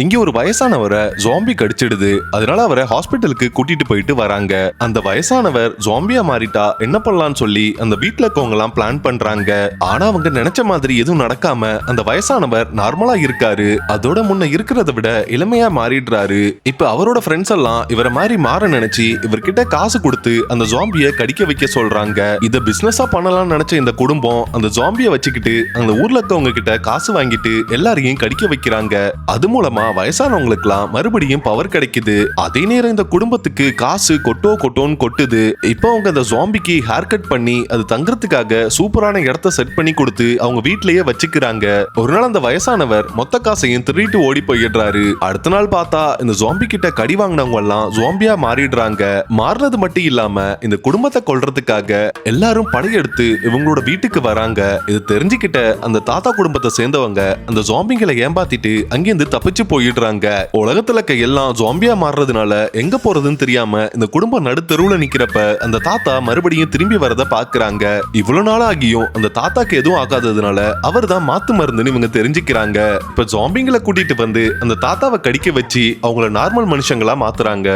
இங்க ஒரு வயசானவரை ஜாம்பி கடிச்சிடுது. அதனால அவரை ஹாஸ்பிட்டலுக்கு கூட்டிட்டு போயிட்டு வராங்க. அந்த வயசானவர் ஜாம்பியா மாறிட்டா என்ன பண்ணலாம்னு சொல்லி அந்த வீட்டுல இருக்கவங்க எல்லாம் பிளான் பண்றாங்க. ஆனா அவங்க நினைச்ச மாதிரி எதுவும் நடக்காம அந்த வயசானவர் நார்மலா இருக்காரு. அதோட முன்ன இருக்கிறத விட இளமையா மாறிடுறாரு. இப்ப அவரோட ஃப்ரெண்ட்ஸ் எல்லாம் இவரை மாதிரி மாற நினைச்சு இவர்கிட்ட காசு கொடுத்து அந்த ஜாம்பிய கடிக்க வைக்க சொல்றாங்க. இத பிசினஸா பண்ணலாம்னு நினைச்ச இந்த குடும்பம் அந்த ஜாம்பிய வச்சுக்கிட்டு அந்த ஊர்ல இருக்கவங்க கிட்ட காசு வாங்கிட்டு எல்லாரையும் கடிக்க வைக்கிறாங்க. அது மூலமா வயசானவங்களுக்குலாம் மறுபடியும் பவர் கிடைக்குது. அதே நேரம் இந்த குடும்பத்துக்கு காசு கொட்டோ கொட்டோன்னு கொட்டுது. இப்போ அவங்க அந்த ஜாம்பிக்கு ஹேர் கட் பண்ணி அது தங்குறதுக்காக சூப்பரான இடத்த செட் பண்ணி கொடுத்து அவங்க வீட்லயே வச்சுக்கிறாங்க. ஒரு நாள் அந்த வயசானவர் மொத்த காசையும் திருடிட்டு ஓடி போயிடுறாரு. அடுத்த நாள் பார்த்தா இந்த ஜாம்பி கிட்ட கடி வாங்கினவங்க எல்லாம் ஜாம்பியா மாறிடுறாங்க. மாறினது மட்டும் இல்லாம இந்த குடும்பத்தை கொல்றதுக்காக எல்லாரும் படையெடுத்து இவங்களோட வீட்டுக்கு வராங்க. இது தெரிஞ்சுக்கிட்ட அந்த தாத்தா குடும்பத்தை சேர்ந்தவங்க அந்த ஜாம்பிங்களை ஏமாத்திட்டு அங்கிருந்து தப்பிச்சு போயிடுறாங்க. உலகத்துல இருக்க எல்லாம் ஜாம்பியா மாறுறதுனால எங்க போறதுன்னு தெரியாம இந்த குடும்பம் நடுத்தருவுல நிக்கிறப்ப அந்த தாத்தா மறுபடியும் திரும்பி வரத பாக்குறாங்க. இவ்வளவு நாள் ஆகியும் அந்த தாத்தாக்கு எதுவும் ஆகாததுனால அவர் தான் மாத்து மருந்துன்னு இவங்க தெரிஞ்சுக்கிறாங்க. இப்ப ஜாம்பிங்களை கூட்டிட்டு வந்து அந்த தாத்தாவை கடிக்க வச்சு அவங்கள நார்மல் மனுஷங்களா மாத்துறாங்க.